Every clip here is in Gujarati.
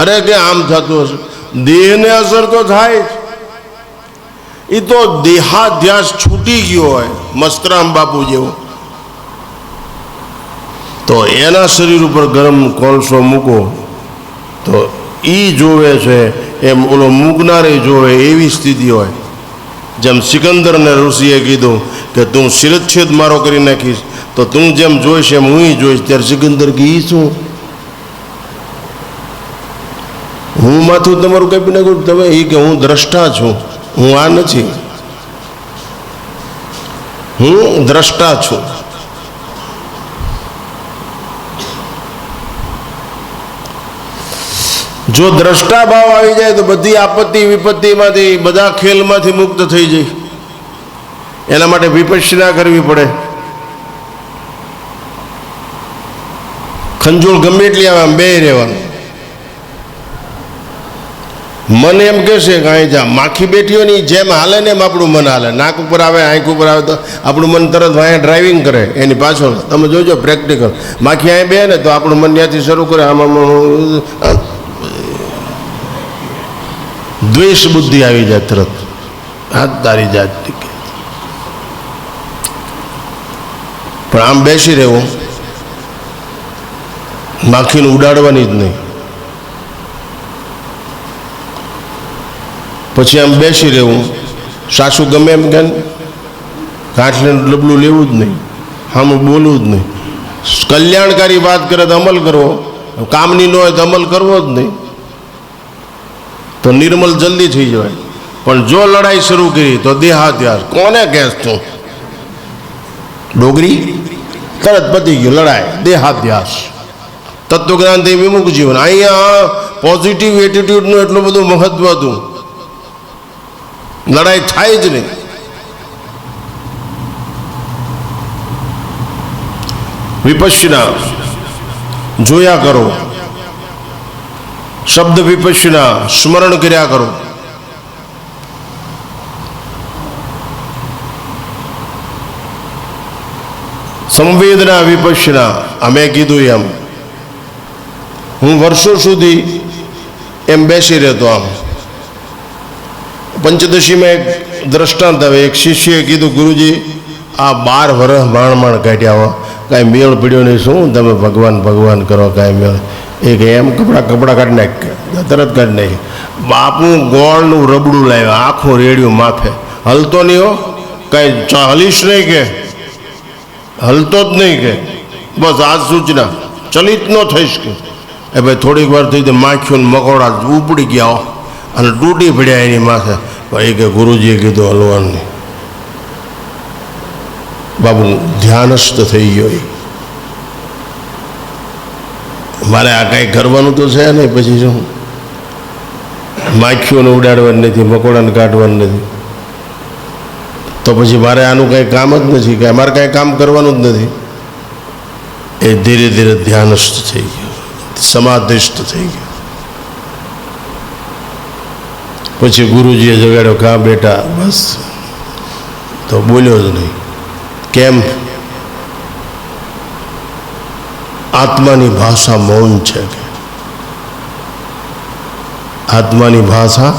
અરે કે આમ થતું હશે? દેહને અસર તો થાય જ. એ તો દેહાધ્યાસ છૂટી ગયો હોય, મસ્તરામ બાપુ જેવો. તો એના શરીર ઉપર ગરમ કોલસો મૂકો, તો એ જોવે છે, એમ ઓલો મૂકનારે જોવે એવી સ્થિતિ હોય. જેમ સિકંદરને ઋષિએ કીધું કે તું શિરચ્છેદ મારો કરી નાખીશ, તો તું જેમ જોઈશ એમ હું જોઈશ, ત્યારે સિકંદર કે ઈ શું? હું માથું તમારું કાપી નાખું તમે એ કે હું દ્રષ્ટા છું. હું આ નથી. હું દ્રષ્ટા છું. જો દ્રષ્ટા ભાવ આવી જાય તો બધી આપત્તિ વિપત્તિમાંથી, બધા ખેલમાંથી મુક્ત થઈ જાય. એના માટે વિપશ્યના કરવી પડે. ખંજોળ ગમે એટલી આવે, આમ બે રહેવાનું. મન એમ કહેશે કે અહીં જા, માખી બેઠીઓ ની જેમ હાલે ને એમ આપણું મન હાલે. નાક ઉપર આવે, આંખ ઉપર આવે તો આપણું મન તરત અહીંયા ડ્રાઇવિંગ કરે, એની પાછળ. તમે જોજો પ્રેક્ટિકલ માખી અહીં બે ને તો આપણું મન ત્યાંથી શરૂ કરે. આમ. દ્વેષ બુદ્ધિ આવી જાય તરત. હાથ તારી જાત પણ આમ બેસી રહેવું. માખીને ઉડાડવાની જ નહીં. પછી આમ બેસી રહેવું. સાસુ ગમે એમ કે કાઠને ડબલું લેવું જ નહીં. આમ બોલવું જ નહીં. કલ્યાણકારી વાત કરે તો અમલ કરવો. કામની ન હોય તો અમલ કરવો જ નહીં. તો નિર્મલ જલ્દી થઈ જવાય. પણ જો લડાઈ શરૂ કરી તો દેહાત્યાસ કોને કહેશ તું? ડોગરી? તરત પતી ગયું લડાઈ. દેહાત્યાસ. તત્વજ્ઞાનથી વિમુખ જીવન. અહીંયા પોઝિટિવ એટીટ્યુડનું એટલું બધું મહત્વ હતું. લડાઈ થાય જ નહીં. વિપશ્યના જોયા કરો. શબ્દ વિપશ્યના સ્મરણ કર્યા કરો. સંવેદના વિપશ્યના, અમે કીધું એમ. હું વર્ષો સુધી એમ બેસી રહેતો આમ. પંચદશીમાં એક દ્રષ્ટાંત આવે, એક શિષ્યએ કીધું, ગુરુજી, આ બાર વર્ષ માણ માણ કાઢ્યા હો. કાંઈ મેળ પીડ્યો નહીં, શું તમે ભગવાન ભગવાન કરો કાંઈ મેળ? એ કે, એમ કપડાં કપડાં કાઢી નાખ તરત કાઢી નાખી બાપનું ગોળનું રબડું લાવ્યા, આખું રેડિયું માફે હલતો નહીં હો, કાંઈ હલીશ નહીં કે? હલતો જ નહીં કે? બસ આ સૂચના. ચલિત ન થઈશ કે? એ ભાઈ થોડીક વાર થઈ તો માખ્યું મકોડા ઉપડી ગયા હો. અને તૂટી પડ્યા એની માથે. ભાઈ કે ગુરુજીએ કીધું હલવાનું બાબુ, ધ્યાનસ્થ થઈ ગયો એ. મારે આ કાંઈ કરવાનું તો છે નહીં, પછી શું? માખીઓને ઉડાડવાની નથી, મકોડાને કાઢવાનું નથી. તો પછી મારે આનું કાંઈ કામ જ નથી કે મારે કાંઈ કામ કરવાનું જ નથી. એ ધીરે ધીરે ધ્યાનસ્થ થઈ ગયો સમાધિષ્ઠ થઈ ગયો. પછી ગુરુજીએ જગાડ્યો કા બેટા, બસ. તો બોલ્યો જ નહીં. કેમ? આત્માની ભાષા મૌન છે આત્માની ભાષા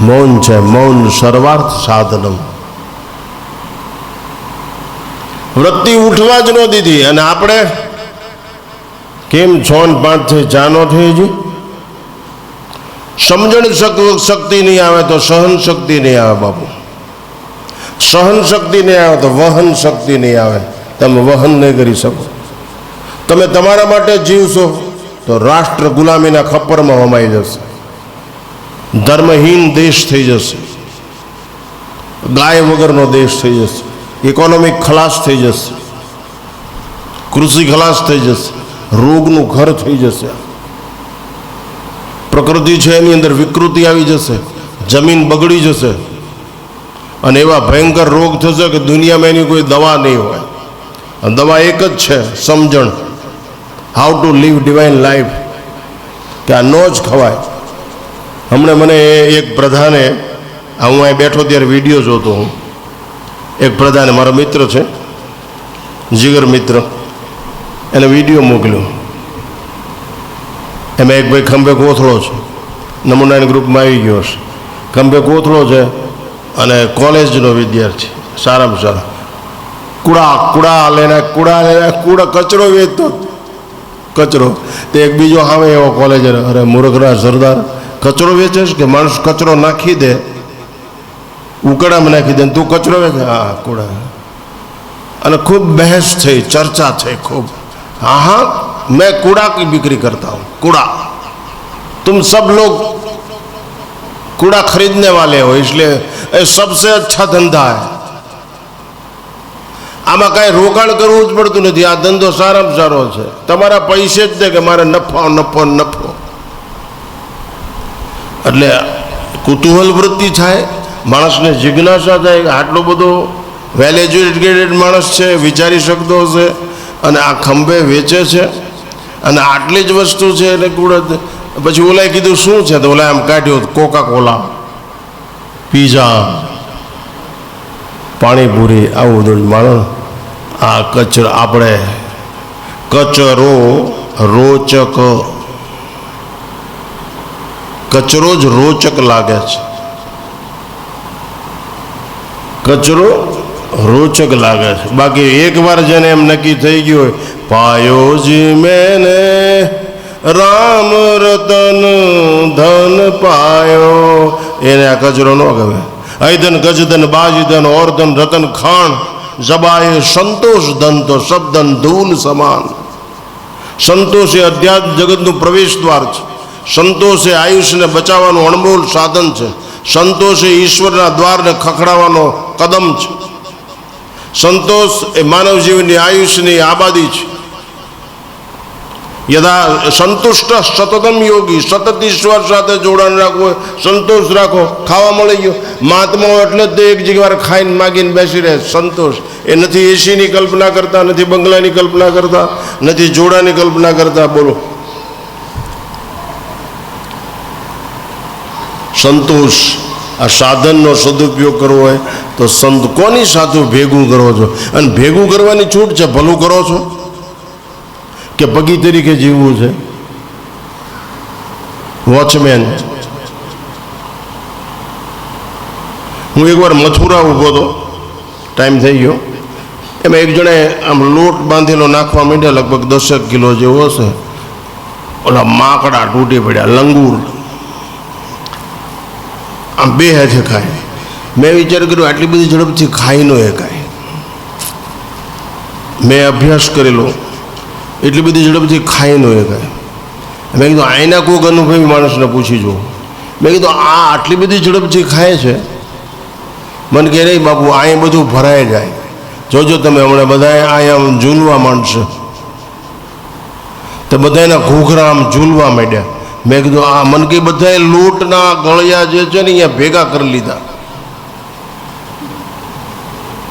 મૌન છે, મૌન સર્વાર્થ સાધનમ. વૃત્તિ ઉઠવા જ ન દીધી. અને આપણે કેમ છ પાંચ થઈ ચાનો થઈ હજી સમજણ શક્તિ નહીં આવે તો સહન શક્તિ નહીં આવે બાપુ. સહન શક્તિ નહીં આવે તો વહન શક્તિ નહીં આવે. તમે વહન નહીં કરી શકો. તમે તમારા માટે જીવશો તો રાષ્ટ્ર ગુલામીના ખપ્પરમાં હમાઈ જશે. ધર્મહીન દેશ થઈ જશે. ગાય વગરનો દેશ થઈ જશે. ઇકોનોમિક ખલાસ થઈ જશે. કૃષિ ખલાસ થઈ જશે. રોગનું ઘર થઈ જશે. પ્રકૃતિ છે એની અંદર વિકૃતિ આવી જશે, જમીન બગડી જશે. અને એવા ભયંકર રોગ થશે કે દુનિયામાં એની કોઈ દવા નહીં હોય. અને દવા એક જ છે, સમજણ. How to live divine life કે આ નો જ ખવાય. હમણાં મને એક પ્રધાને, આ હું અહીં બેઠો ત્યારે વીડિયો જોતો હું. એક પ્રધાને, મારો મિત્ર છે, જીગર મિત્ર. એને વીડિયો મોકલ્યો. એમાં એક ભાઈ ખંભે કોથળો છે. નમૂનાની ગ્રુપમાં આવી ગયો છે. ખંભે કોથળો છે અને કોલેજનો વિદ્યાર્થી. સારામાં સારા. કુડા કુડા લઈને કુડા લઈને કુડા, કચરો વેચતો. કચરો. તે એક બીજો આવે એવો કોલેજ અરે મૂર્ખના સરદાર. કચરો વેચે છે કે માણસ કચરો નાખી દે? ઉકળામાં નાખી દે તું કચરો વેચે? હા, કુડા. અને ખૂબ બહેસ થઈ, ચર્ચા થઈ, ખૂબ. હા हाँ मैं कूड़ा की बिक्री करता हूँ कूड़ा तुम सब लोग कूड़ा खरीदने वाले हो इसलिए ये सबसे अच्छा धंधा है આમાં કાંઈ રોકાણ કરવું જ પડતું નથી આ ધંધો સારામાં સારો છે તમારા પૈસે જ છે કે મારે નફો નફો નફો એટલે કુતૂહલ વૃત્તિ થાય માણસને જિજ્ઞાસા થાય કે આટલો બધો વેલ એજ્યુકેટેડ માણસ છે વિચારી શકતો હશે અને આ ખંભે વેચે છે અને આટલી જ વસ્તુ છે એટલે કુડત પછી ઓલાએ કીધું, શું છે? તો ઓલા આમ કાઢ્યું કોકા કોલા પીઝા, પાણીપુરી, આવું બધું માણસ આ કચરો આપણે, કચરો રોચક, કચરો જ રોચક લાગે છે. કચરો રોચક લાગે છે. બાકી એકવાર જેને એમ નક્કી થઈ ગયું હોય પાયોજી મેને રામ રતન ધન પાયો. એને આ કચરો ન ગમે. અયધન ગજધન, બાજીધન, ઓરધન, રતન, ખાણ, જબાએ સંતોષ ધન તો શબ્દન ધૂલ સમાન. સંતોષ એ અધ્યાત્મ જગતનું પ્રવેશ દ્વાર છે. સંતોષ એ આયુષ્યને બચાવવાનું અણમોલ સાધન છે. સંતોષ એ ઈશ્વરના દ્વારને ખખડાવવાનો કદમ છે. સંતોષ એ માનવ જીવનની આયુષ્યની આબાદી છે. યદા સંતુષ્ટ સતતમ યોગી સતત ઈશ્વર સાથે જોડાણ રાખવું સંતોષ રાખો, ખાવા મળી ગયો. મહાત્માઓ એટલે જ તે એક જગ્યાએ ખાઈને માગીને બેસી રહે. સંતોષ. એ નથી એસીની કલ્પના કરતા, નથી બંગલાની કલ્પના કરતા, નથી જોડાની કલ્પના કરતા. બોલો. સંતોષ. આ સાધનનો સદુપયોગ કરવો હોય તો સંત કોની સાથે ભેગું કરો છો? અને ભેગું કરવાની છૂટ છે, ભલું કરો છો? કે પગી તરીકે જીવવું છે? વોચમેન હું એકવાર મથુરા ઊભો હતો. ટાઈમ થઈ ગયો. એમાં એક જણે આમ લોટ બાંધેલો નાખવા માંડ્યા, લગભગ દસેક કિલો જેવો હશે. ઓલા માકડા તૂટી પડ્યા, લંગૂર. આમ બે હાથે ખાય. મેં વિચાર કર્યો, આટલી બધી ઝડપથી ખાઈ ન શકાય. મેં અભ્યાસ કરેલો, એટલી બધી ઝડપથી ખાઈ ન શકાય. મેં કીધું આઈના કોઈક અનુભવી માણસને પૂછી જુઓ. મેં કીધું, આ આટલી બધી ઝડપથી ખાય છે? મને કહે નહીં બાપુ અહીં બધું ભરાય જાય. જોજો તમે હમણાં બધાએ અહીંયા આમ ઝૂલવા માંડશે. તો બધાના ઘૂઘરા આમ ઝૂલવા માંડ્યા. મેં કીધું આ મન કે બધાએ લોટના ગળિયા જે છે ને અહીંયા ભેગા કરી લીધા.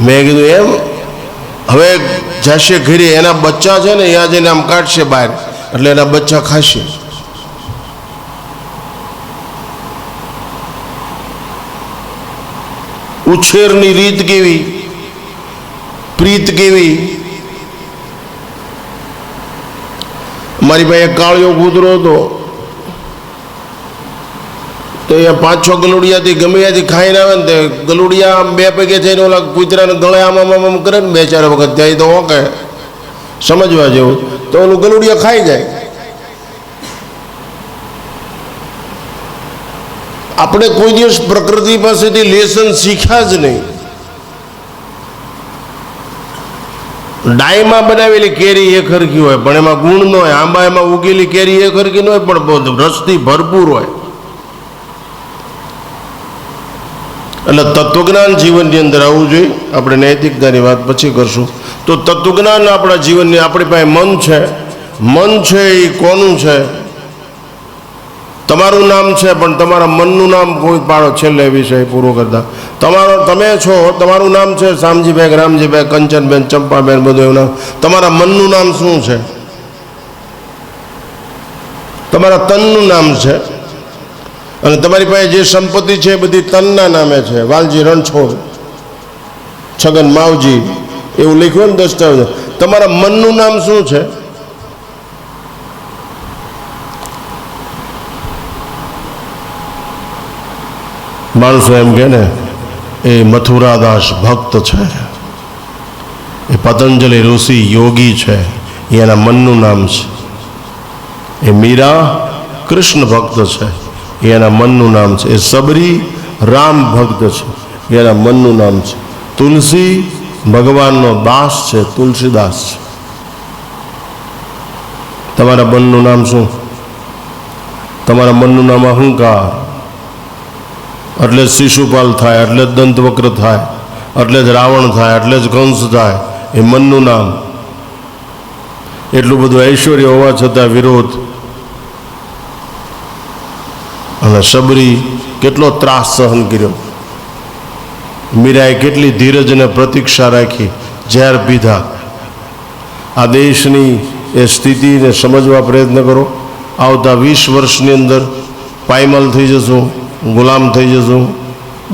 મેં કીધું, એમ? હવે જશે ઘરે એના બચ્ચા છે ને, અહીંયા જઈને આમ કાઢશે બહાર, એટલે એના બચ્ચા ખાશે. ઉછેરની રીત કેવી? પ્રીત કેવી? મારી પાસે કાળિયો કૂતરો હતો. તો પાંચ છ ગલુડિયાથી ગમે ત્યાંથી ખાઈને આવે ને તે ગલુડિયા આમ બે પગે થઈને ઓલા કૂતરાને ગળે આમ આમ આમ કરે ને બે ચાર વખત ત્યાં તો ઓકે સમજવા જેવું. તો ઓલું ગલુડિયા ખાઈ જાય. આપણે કોઈ દિવસ પ્રકૃતિ પાસેથી લેસન શીખ્યા જ નહીં. ડાયમાં બનાવેલી કેરી એ હરખી હોય, પણ એમાં ગુણ ન હોય. આંબા એમાં ઉગેલી કેરી એ ખરખી ન હોય, પણ રસથી ભરપૂર હોય. એટલે તત્વજ્ઞાન જીવનની અંદર આવવું જોઈએ. આપણે નૈતિકતાની વાત પછી કરશું. તો તત્વજ્ઞાન આપણા જીવનની આપણી પાસે મન છે. મન છે એ કોનું છે? તમારું નામ છે, પણ તમારા મનનું નામ કોઈ પાડો છેલ્લે વિષય પૂરો કરતા. તમારો, તમે છો, તમારું નામ છે, શામજીભાઈ રામજીભાઈ કંચનબેન, ચંપાબેન, બધું એવું નામ તમારા મનનું નામ શું છે? તમારા તનનું નામ છે. અને તમારી પાસે જે સંપત્તિ છે એ બધી તનના નામે છે. વાલજી રણછોડ, છગન માવજી, એવું લખ્યું ને દસ્તાવેજ. તમારા મનનું નામ શું છે? માણસો એમ કે ને, એ મથુરાદાસ ભક્ત છે. એ પતંજલિ ઋષિ યોગી છે. એના મનનું નામ છે. એ મીરા કૃષ્ણ ભક્ત છે. એના મનનું નામ છે. એ સબરી રામ ભક્ત છે. એના મનનું નામ છે. તુલસી ભગવાનનો દાસ છે. તુલસીદાસ છે. તમારા મનનું નામ શું? તમારા મનનું નામ અહંકાર. એટલે શિશુપાલ થાય, એટલે જ દંતવક્ર થાય, એટલે જ રાવણ થાય, એટલે જ કંસ થાય. એ મનનું નામ. એટલું બધું ઐશ્વર્ય હોવા છતાં વિરોધ અને સબરી કેટલો ત્રાસ સહન કર્યો. મીરાએ કેટલી ધીરજ અને પ્રતીક્ષા રાખી, ઝેર પીધા. આ દેશની એ સ્થિતિને સમજવા પ્રયત્ન કરો. આવતા વીસ વર્ષની અંદર પાયમલ થઈ જશું, ગુલામ થઈ જશું,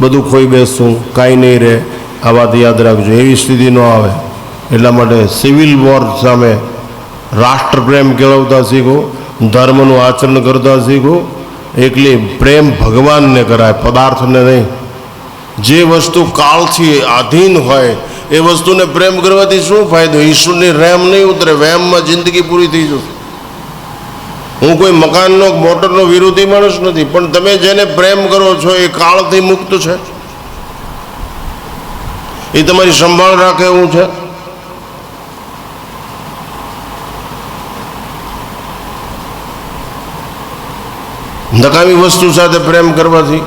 બધું ખોઈ બેસશું, કાંઈ નહીં રહે. આ વાત યાદ રાખજો, એવી સ્થિતિ ન આવે. એટલા માટે સિવિલ વોર સામે રાષ્ટ્રપ્રેમ કેળવતા શીખો, ધર્મનું આચરણ કરતા શીખો એકલી પ્રેમ ભગવાનને કરાય, પદાર્થને નહીં. જે વસ્તુ કાળથી આધીન હોય, એ વસ્તુને પ્રેમ કરવાથી શું ફાયદો? ઈશ્વરની રેમ નહીં ઉતરે, વેમમાં જિંદગી પૂરી થઈ જશે. હું કોઈ મકાનનો, મોટરનો વિરોધી માણસ નથી, પણ તમે જેને પ્રેમ કરો છો, એ કાળથી મુક્ત છે. એ તમારી સંભાળ રાખે એવું છે? નકામી વસ્તુ સાથે પ્રેમ કરવાથી,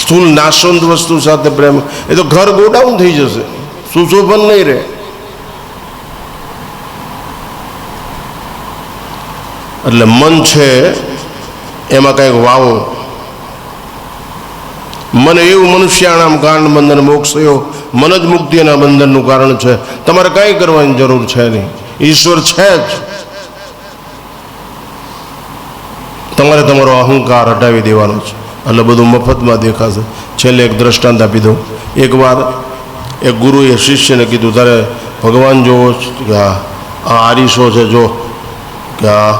સ્થૂલ નાશવંત વસ્તુ સાથે પ્રેમ, એ તો ઘર ગોડાઉન થઈ જશે. સુશોભન નહીં રહે. એટલે મન છે, એમાં કંઈક વાવો. મને એવું મનુષ્યાણામ કારણ બંધન મોક્ષયો, મન જ મુક્તિના બંધનનું કારણ છે. તમારે કાંઈ કરવાની જરૂર છે નહીં. ઈશ્વર છે જ. તમારે તમારો અહંકાર હટાવી દેવાનો છે. એટલે બધું મફતમાં દેખાશે. છેલ્લે એક દ્રષ્ટાંત આપી દઉં. એકવાર એક ગુરુએ શિષ્યને કીધું, તારે ભગવાન જોવો કે આ આરીસો છે, જો. કે આ,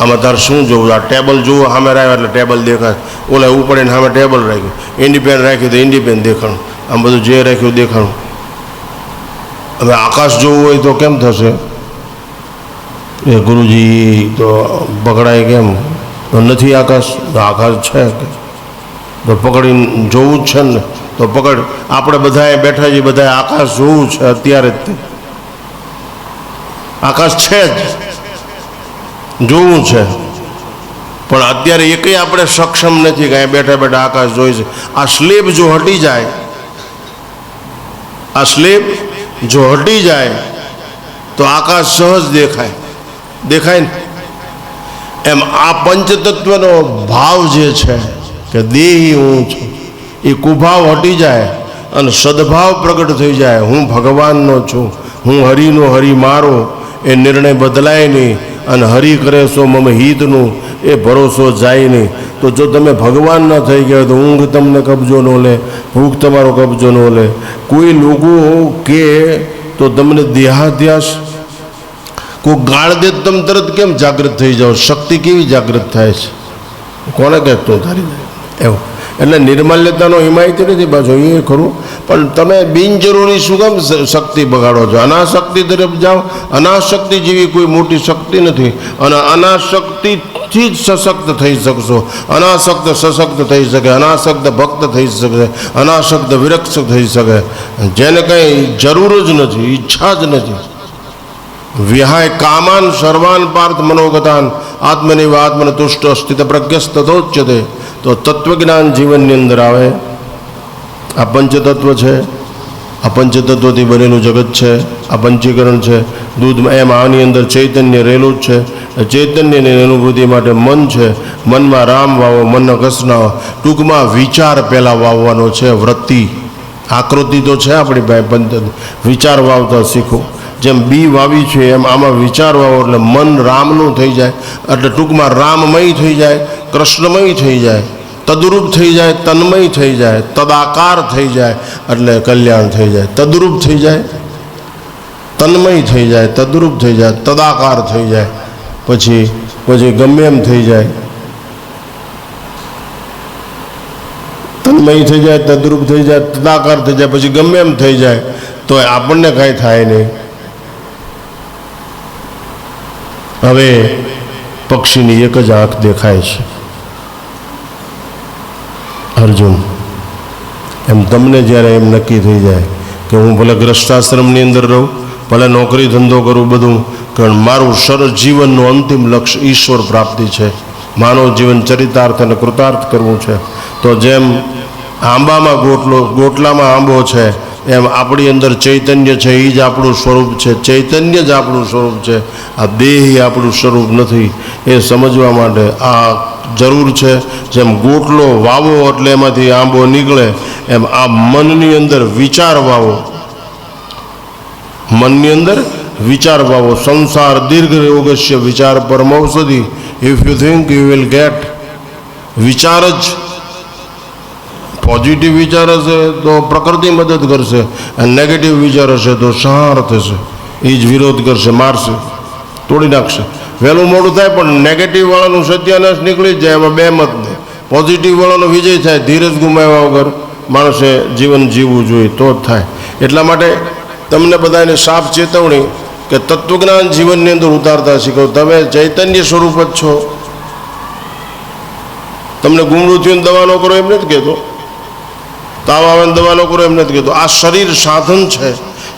આમાં તારે શું જોવું? આ ટેબલ જુઓ, સામે રાખ્યો એટલે ટેબલ દેખાય. ઓલા ઉપડીને સામે ટેબલ રાખ્યું. ઇન્ડિપેન્ડ રાખ્યું તો ઇન્ડિપેન્ડ દેખાણું. આમ બધું જે રાખ્યું દેખાણું. હવે આકાશ જોવું હોય તો કેમ થશે? એ ગુરુજી તો પકડાય કેમ? નથી આકાશ આકાશ છે તો પકડીને જોવું જ છે ને. તો પકડ. આપણે બધાએ બેઠા છીએ, બધાએ આકાશ જોવું છે અત્યારે જ તે. આકાશ છે જ. જોવું છે. પણ અત્યારે એકેય આપણે સક્ષમ નથી કે બેઠા બેઠા આકાશ જોઈ છે. આ સ્લેબ જો હટી જાય, આ સ્લેબ જો હટી જાય, તો આકાશ સહજ દેખાય. દેખાય ને? એમ આ પંચતત્વનો ભાવ જે છે કે દેહી હું છું, એ કુભાવ હટી જાય અને સદભાવ પ્રગટ થઈ જાય. હું ભગવાનનો છું, હું હરિનો હરિ મારો, એ નિર્ણય બદલાય નહીં અને હરિ કરે સો મમ હિતનું, એ ભરોસો જાય નહીં. તો જો તમે ભગવાન ન થઈ ગયા તો ઊંઘ તમને કબજો ન લે, ભૂખ તમારો કબજો ન લે. કોઈ લોકો કે તો તમને દેહાધ્યાસ કોઈ ગાળ દે તમે તરત કેમ જાગૃત થઈ જાઓ? શક્તિ કેવી જાગૃત થાય છે? કોને કહેતો તારી એવું. એટલે નિર્માલ્યતાનો હિમાયતી નથી પાછો એ ખરું. પણ તમે બિનજરૂરી શું કેમ શક્તિ બગાડો છો? અનાશક્તિ તરફ જાઓ. અનાશક્તિ જેવી કોઈ મોટી શક્તિ નથી. અને અનાશક્તિથી જ સશક્ત થઈ શકશો. અનાશક્ત સશક્ત થઈ શકે, અનાશક્ત ભક્ત થઈ શકે, અનાશક્ત વિરક્ષ થઈ શકે. જેને કંઈ જરૂર જ નથી, ઈચ્છા જ નથી. વિહાય કામાન સર્વાન પાર્થ મનોગતાન આત્મનિવ આત્મન તુષ્ટ સ્થિત પ્રજ્ઞસ્તોચ્યતે તો તત્વજ્ઞાન જીવનની અંદર આવે આ પંચતત્વ છે આ પંચતત્વથી બનેલું જગત છે આ પંચીકરણ છે દૂધમાં એમ આની અંદર ચૈતન્ય રહેલું જ છે ચૈતન્યની અનુભૂતિ માટે મન છે મનમાં રામ વાવો મનને કસનાવો ટૂંકમાં વિચાર પહેલાં વાવવાનો છે વૃત્તિ આકૃતિ તો છે આપણી પાસે પંચ વિચાર વાવતા શીખો જેમ બી વાવી છે એમ આમાં વિચાર વાવો એટલે મન રામનું થઈ જાય એટલે ટૂંકમાં રામમય થઈ જાય કૃષ્ણમય થઈ જાય તદરૂપ થઈ જાય તન્મય થઈ જાય તદાકાર થઈ જાય એટલે કલ્યાણ થઈ જાય તદરૂપ થઈ જાય તન્મય થઈ જાય તદરૂપ થઈ જાય તદાકાર થઈ જાય પછી પછી ગમે એમ થઈ જાય તન્મય થઈ જાય તદ્રુપ થઈ જાય તદાકાર થઈ જાય પછી ગમે એમ થઈ જાય તો આપણને કાંઈ થાય નહીં હવે પક્ષીની એક જ આંખ દેખાય છે. અર્જુન, એમ તમને જ્યારે એમ નક્કી થઈ જાય કે હું ભલે ગ્રસ્તાશ્રમની અંદર રહું, ભલે નોકરી ધંધો કરું બધું કારણ મારું સરસ જીવનનું અંતિમ લક્ષ્ય ઈશ્વર પ્રાપ્તિ છે. માનવ જીવન ચરિતાર્થ અને કૃતાર્થ કરવું છે. તો જેમ આંબામાં ગોટલો, ગોટલામાં આંબો છે એમ આપણી અંદર ચૈતન્ય છે એ જ આપણું સ્વરૂપ છે. ચૈતન્ય જ આપણું સ્વરૂપ છે. આ દેહ આપણું સ્વરૂપ નથી. એ સમજવા માટે આ જરૂર છે. જેમ ગોટલો વાવો એટલે એમાંથી આંબો નીકળે, એમ આ મનની અંદર વિચાર વાવો. મનની અંદર વિચાર વાવો. સંસાર દીર્ઘ યોગસ્ય વિચાર પરમૌષધિ. If you think you will get વિચાર જ પોઝિટિવ વિચાર હશે તો પ્રકૃતિ મદદ કરશે અને નેગેટિવ વિચાર હશે તો સહાર થશે. એ જ વિરોધ કરશે, મારશે, તોડી નાખશે. વહેલું મોડું થાય પણ નેગેટિવ વાળાનું સત્યાનાશ નીકળી જાય એમાં બે મત નહીં પોઝિટિવ વાળાનો વિજય થાય, ધીરજ ગુમાવ્યા વગર માણસે જીવન જીવવું જોઈએ, તો જ થાય. એટલા માટે તમને બધાને સાફ ચેતવણી કે તત્વજ્ઞાન જીવનની અંદર ઉતારતા શીખો. તમે ચૈતન્ય સ્વરૂપ જ છો. તમને ગુમડું થયું દવા ન કરો એમ નથી કહેતો. તાવ આવે દવા લોકો એમ નથી કીધું આ શરીર સાધન છે.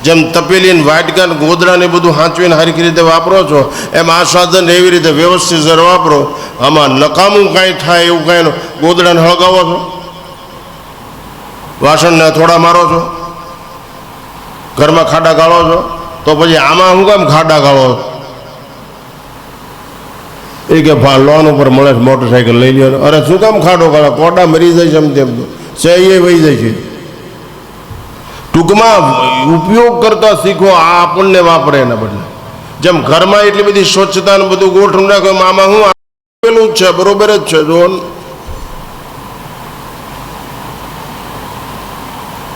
જેમ તપેલી ને વાટકા ને ગોદડા ને બધું હાંચવીને હારી રીતે વાપરો છો, એમ આ સાધન એવી રીતે વ્યવસ્થિત સર વાપરો. આમાં નકામું કાંઈ થાય એવું કાંઈ ગોદડાને હળગાવો છો? વાસણને થોડા મારો છો? ઘરમાં ખાડા ગાળો છો? તો પછી આમાં હું કેમ ખાડા ગાળો? એ કે ભા, લોન ઉપર મળે મોટરસાઇકલ લઈ લ્યો અરે શું કામ ખાડો ગાળો? કોડા મરી જાય છે એમ તેમ સે એ વહી છે ટૂંકમાં ઉપયોગ કરતા શીખો, આ આપણને વાપરે એના બદલે. જેમ ઘરમાં એટલી બધી સ્વચ્છતા ને બધું ગોઠવું નાખો મામા હું પેલું જ છે, બરોબર જ છે, જો.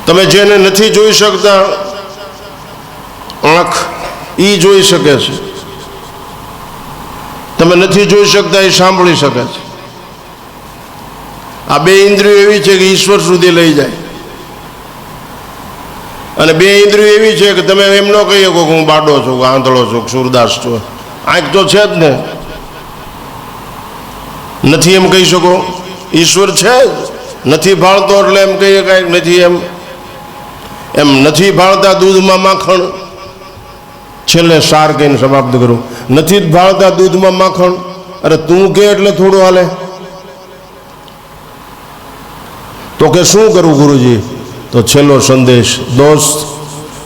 તમે જેને નથી જોઈ શકતા, આંખ એ જોઈ શકે છે. તમે નથી જોઈ શકતા એ સાંભળી શકે છે. આ બે ઇન્દ્રિયો એવી છે કે ઈશ્વર સુધી લઈ જાય. અને બે ઇન્દ્રિયો એવી છે કે તમે એમ ન કહી શકો કે હું બાડો છું આંધળો છું સુરદાસ છું. આંખ તો છે જ ને. નથી એમ કહી શકો. ઈશ્વર છે જ. નથી ભાળતો એટલે એમ કહીએ કાંઈક નથી એમ. એમ નથી ભાળતા દૂધમાં માખણ. છેલ્લે સાર કહીને સમાપ્ત કરું. નથી જ ભાળતા દૂધમાં માખણ. અરે તું કે એટલે થોડું હાલે? તો કે શું કરું ગુરુજી? તો છેલ્લો સંદેશ, દોસ્ત,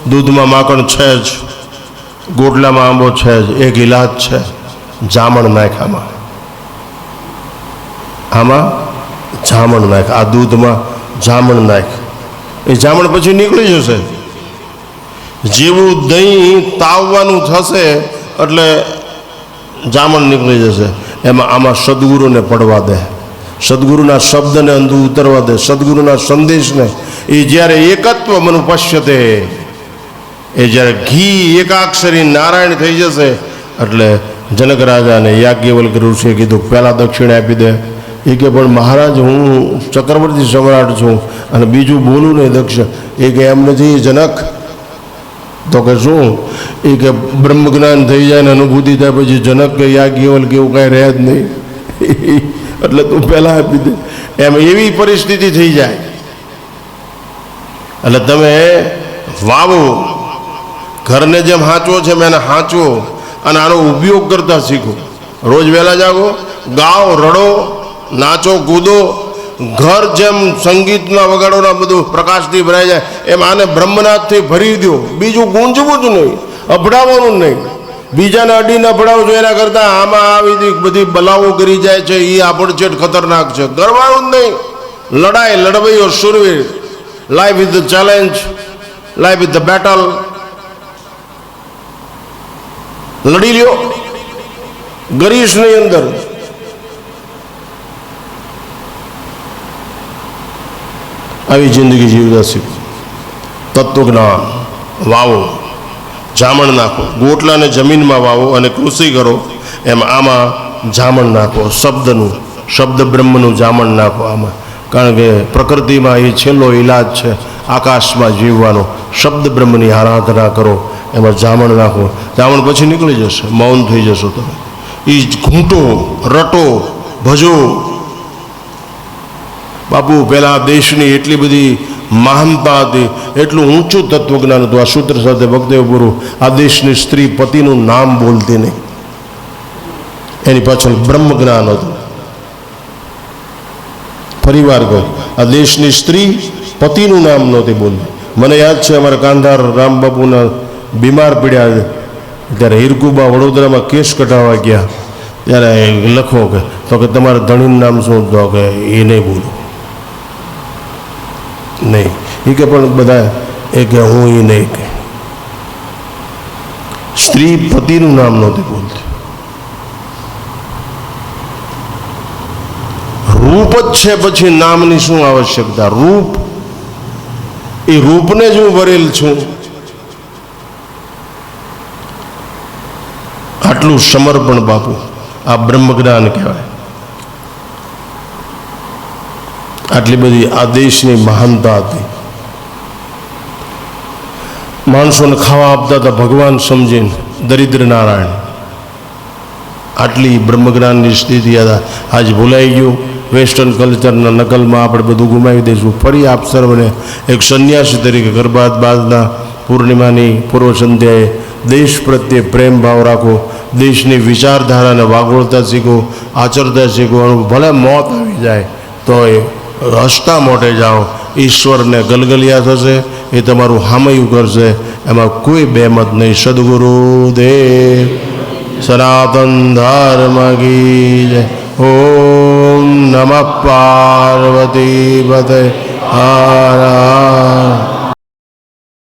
દૂધમાં માખણ છે જ, ગોટલામાં આંબો છે જ, એક ઇલાજ છે, જામણ નાખ આમાં. આમાં જામણ નાખ આ દૂધમાં જામણ નાખ એ જામણ પછી નીકળી જશે. જેવું દહીં તાવવાનું થશે, એટલે જામણ નીકળી જશે. એમાં આમાં સદગુરુને પડવા દે. સદગુરુના શબ્દને અંધુ ઉતરવા દે, સદગુરુના સંદેશને. એ જ્યારે એકત્વ મનુપશ્યતે એ જ્યારે ઘી એકાક્ષરી નારાયણ થઈ જશે, એટલે જનક રાજાને યાજ્ઞવલ્ક ઋષિએ કીધું, પહેલાં દક્ષિણ આપી દે. એ કે, પણ મહારાજ, હું ચક્રવર્તી સમ્રાટ છું અને બીજું બોલું નહીં દક્ષ. એ કે, એમ નથી, જનક. તો કે, શું? એ કે બ્રહ્મ જ્ઞાન થઈ જાય ને અનુભૂતિ થાય, પછી જનક કે યાજ્ઞવલ્ક એવું કાંઈ રહે જ નહીં. એટલે તું પહેલાં આપી દે. એમ એવી પરિસ્થિતિ થઈ જાય. એટલે તમે વાવો. ઘરને જેમ હાંચવો છે એને હાંચવો અને આનો ઉપયોગ કરતા શીખો. રોજ વહેલા જાગો, ગાઓ, રડો, નાચો, કૂદો. ઘર જેમ સંગીતના વગાડોના બધું પ્રકાશથી ભરાઈ જાય, એમ આને બ્રહ્મનાથથી ભરી દો બીજું ગુંજવું જ નહીં, અભડાવવાનું નહીં. બીજાને અડીને છો, એના કરતાં આમાં આવી બધી બલાવો કરી જાય છે એ આભડછેટ ખતરનાક છે. કરવાનું જ નહીં. લડાઈ, લડવૈયો સુરવીર life is the challenge life is the battle લડી લ્યો. ગરીશની અંદર. આવી જિંદગી જીવતા શીખ તત્વજ્ઞાન. વાવો. જામણ નાખો. ગોટલાને જમીનમાં વાવો અને કૃષિ કરો. એમ આમાં જામણ નાખો. શબ્દનું, શબ્દ બ્રહ્મનું જામણ નાખો આમાં. કારણ કે પ્રકૃતિમાં એ છેલ્લો ઈલાજ છે આકાશમાં જીવવાનો. શબ્દ બ્રહ્મની આરાધના કરો. એમાં જામણ નાખો. જામણ પછી નીકળી જશે. મૌન થઈ જશો તમે. એ ઘૂંટો, રટો, ભજો બાપુ પહેલાં દેશની એટલી બધી મહાનતા હતી, એટલું ઊંચું તત્વજ્ઞાન હતું. આ સૂત્ર સાથે ભક્તદેવ ગુરુ આ દેશની સ્ત્રી પતિનું નામ બોલતી નહીં. એની પાછળ બ્રહ્મ જ્ઞાન હતું ફરીવાર કહું, આ દેશની સ્ત્રી પતિનું નામ નહોતી બોલતી. મને યાદ છે, અમારા કાંધાર રામબાપુના બીમાર પડ્યા ત્યારે હિરકુબા વડોદરામાં કેસ કઢાવવા ગયા. ત્યારે લખો કે, તો કે તમારા ધણીનું નામ શું તો કે, એ નહીં બોલું. નહીં. એ કે પણ બધા એ કે હું એ નહીં કે. સ્ત્રી પતિનું નામ નહોતી બોલતી. રૂપ જ છે પછી નામની શું આવશ્યકતા? રૂપ. એ રૂપને જ હું ભરેલ છું. આટલું સમર્પણ બાપુ, આ બ્રહ્મજ્ઞાન કહેવાય. આટલી બધી આ દેશની મહાનતા હતી. માણસોને ખાવા આપતા હતા ભગવાન સમજીને દરિદ્ર નારાયણ. આટલી બ્રહ્મજ્ઞાનની સ્થિતિ હતા. આજ ભૂલાઈ ગયું. વેસ્ટર્ન કલ્ચરના નકલમાં આપણે બધું ગુમાવી દઈશું. ફરી આપ સર્વને એક સંન્યાસી તરીકે ગરબાદ બાદના પૂર્ણિમાની પૂર્વ સંધ્યાએ દેશ પ્રત્યે પ્રેમ ભાવ રાખો. દેશની વિચારધારાને વાગોળતા શીખો, આચરતા શીખો ભલે મોત આવી જાય તો એ હસતા મોટે જાઓ, ઈશ્વરને ગલગલિયા થશે, એ તમારું હામયું કરશે. એમાં કોઈ બેમત નહીં. સદગુરુ દેવ, સનાતન ધર્મ કી જય. ઓમ નમઃ પાર્વતી પતે. હર હર